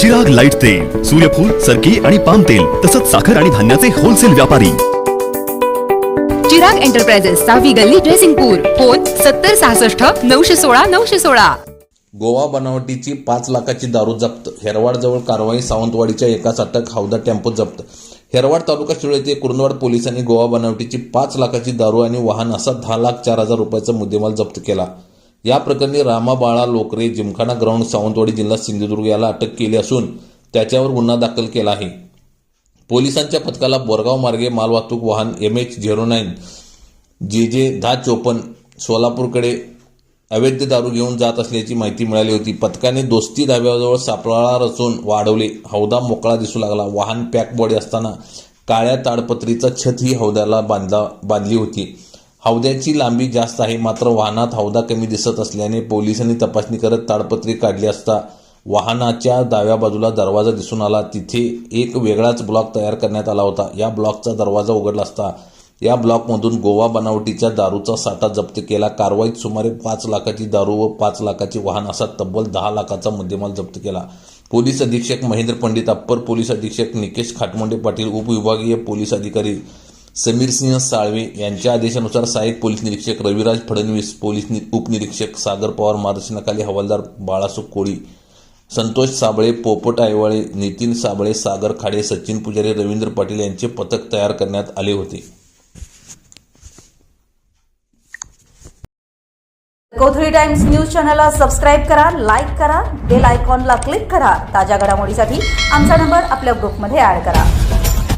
जग लाइट तेल सूर्यफूल सरकी आणि पाम तेल तसंच साखर आणि धान्याचे होलसेल व्यापारी. चिराग एंटरप्राइजेस सहावी गल्ली ड्रेसिंगपूर फोन सत्तर सहासष्ट नऊशे सोळा नऊशे सोळा. गोवा बनावटीची पाच लाखाची दारू जप्त. हेरवाडजवळ कारवाई सावंतवाडीच्या एकाच अटक हौदा टेम्पो जप्त. हेरवाड तालुका शिळ येथे कुरुंदवाड पोलिसांनी गोवा बनावटीची पाच लाखाची दारू आणि वाहन असा दहा लाख चार हजार रुपयाचा मुद्देमाल जप्त केला. या प्रकरणी रामा बाळा लोकरे जिमखाना ग्राउंड सावंतवाडी जिल्हा सिंधुदुर्ग याला अटक केली असून त्याच्यावर गुन्हा दाखल केला आहे. पोलिसांच्या पथकाला बोरगाव मार्गे मालवाहतूक वाहन एम एच झिरो नाईन जे जे दहा चोपन्न सोलापूरकडे अवैध दारू घेऊन जात असल्याची माहिती मिळाली होती. पथकाने दोस्ती धाब्याजवळ सापळा रचून वाढवले. हौदा मोकळा दिसू लागला. वाहन पॅक बॉडी असताना काळ्या ताडपत्रीचा छत ही हौद्याला बांधला बांधली होती. हौद्याची लांबी जास्त आहे मात्र वाहनात हौदा कमी दिसत असल्याने पोलिसांनी तपासणी करत ताडपत्री काढली असता वाहनाच्या डाव्या बाजूला दरवाजा दिसून आला. तिथे एक वेगळाच ब्लॉक तयार करण्यात आला होता. या ब्लॉकचा दरवाजा उघडला असता या ब्लॉकमधून गोवा बनावटीच्या दारूचा साठा जप्त केला. कारवाईत सुमारे पाच लाखाची दारू व पाच लाखाचे वाहन असा तब्बल दहा लाखाचा मुद्देमाल जप्त केला. पोलीस अधीक्षक महेंद्र पंडित अप्पर पोलीस अधीक्षक निकेश खाटमोंडे पाटील उपविभागीय पोलीस अधिकारी समीर सिंह साळवे यांच्या आदेशानुसार सहाय्यक पोलीस निरीक्षक रविराज फडणवीस पोलीस उपनिरीक्षक सागर पवार मार्गदर्शनाखाली हवालदार बाळासू कोळी संतोष साबळे पोपट आयवाळे नितीन साबळे सागर खाडे सचिन पुजारी रवींद्र पाटील यांचे पथक तयार करण्यात आले होते. कोथळी टाइम्स न्यूज चॅनलला सबस्क्राईब करा लाईक करा बेल आयकॉनला क्लिक करा. ताज्या घडामोडीसाठी आमचा नंबर आपल्या ग्रुपमध्ये ऍड करा.